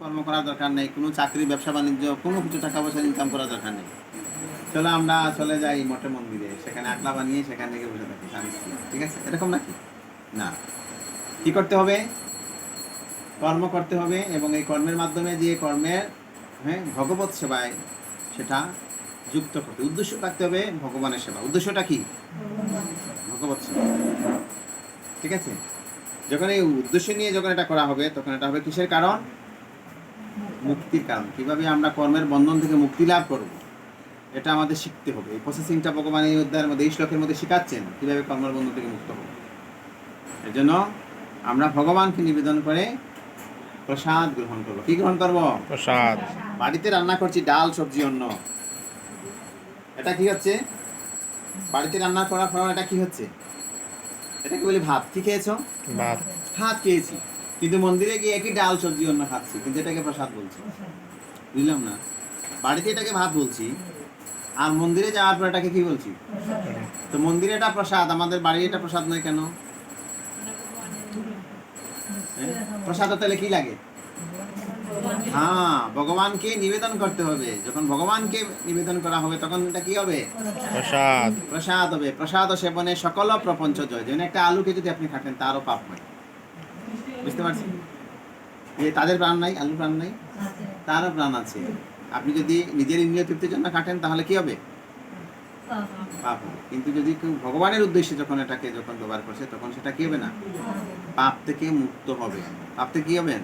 কর্ম করার দরকার নেই, কোনো চাকরি, ব্যবসা, বাণিজ্য, কোনো কিছু টাকা পয়সা ইনকাম করার দরকার নেই। চলো আমরা চলে যাই মঠে মন্দিরে, সেখানে আকলা বানিয়ে সেখান থেকে বসে থাকি, স্বামী। ঠিক আছে? এরকম নাকি? না। কি করতে হবে? কর্ম করতে হবে এবং এই কর্মের মাধ্যমে যে কর্মের হ্যাঁ ভগবত সেবায় সেটা যুক্ত করতে। উদ্দেশ্য থাকতে হবে ভগবানের সেবা। উদ্দেশ্যটা কি? ভগবত সেবা। ঠিক আছে? যখন এই উদ্দেশ্য নিয়ে যখন এটা করা হবে, তখন এটা হবে কিসের কারণ? মুক্তির কারণ। কীভাবে আমরা কর্মের বন্ধন থেকে মুক্তি লাভ করব এটা আমাদের শিখতে হবে। এই প্রসেসিংটা ভগবান এই অধ্যায়ের মধ্যে এই শ্লোকের মধ্যে শেখাচ্ছেন কীভাবে কর্মের বন্ধন থেকে মুক্ত হবে। এর জন্য আমরা ভগবানকে নিবেদন করে প্রসাদ গ্রহণ করব। কি গ্রহণ করব? প্রসাদ। বাড়িতে রান্না করছি ডাল সবজি অন্য এটা কি হচ্ছে? বাড়িতে রান্না করার পর এটা কি হচ্ছে? এটাকে বলি ভাত। কি খেয়েছো? ভাত। ভাত খেয়েছি। কিন্তু মন্দিরে গিয়ে একই ডাল সবজি অন্য খাচ্ছি কিন্তু এটাকে প্রসাদ বলছি। বুঝলাম না? বাড়িতে এটাকে ভাত বলছি আর মন্দিরে যাওয়ার পর এটাকে কি বলছি? তো মন্দিরে এটা প্রসাদ আমাদের বাড়ির এটা প্রসাদ নয় কেন? হ্যাঁ? প্রসাদ তাহলে কি লাগে? হ্যাঁ ভগবানকে নিবেদন করতে হবে। যখন ভগবানকে নিবেদন করা হবে তখন এটা কি হবে? প্রসাদ। প্রসাদ হবে। প্রসাদ সেবনে সকল প্রপঞ্চ জয়। যেমন একটা আলুকে যদি আপনি খাটেন তারও পাপ হয়। বুঝতে পারছেন? যে তাদের প্রাণ নাই আলুর প্রাণ নাই, তারও প্রাণ আছে। আপনি যদি নিজের ইন্দ্রিয় তৃপ্তির জন্য কাটেন তাহলে কি হবে? পাপ হবে। কিন্তু যদি কেউ ভগবানের উদ্দেশ্যে যখন এটাকে যখন ব্যবহার করছে, তখন সেটা কি হবে না? পাপ থেকে মুক্ত হবে। পাপ থেকে কি হবে?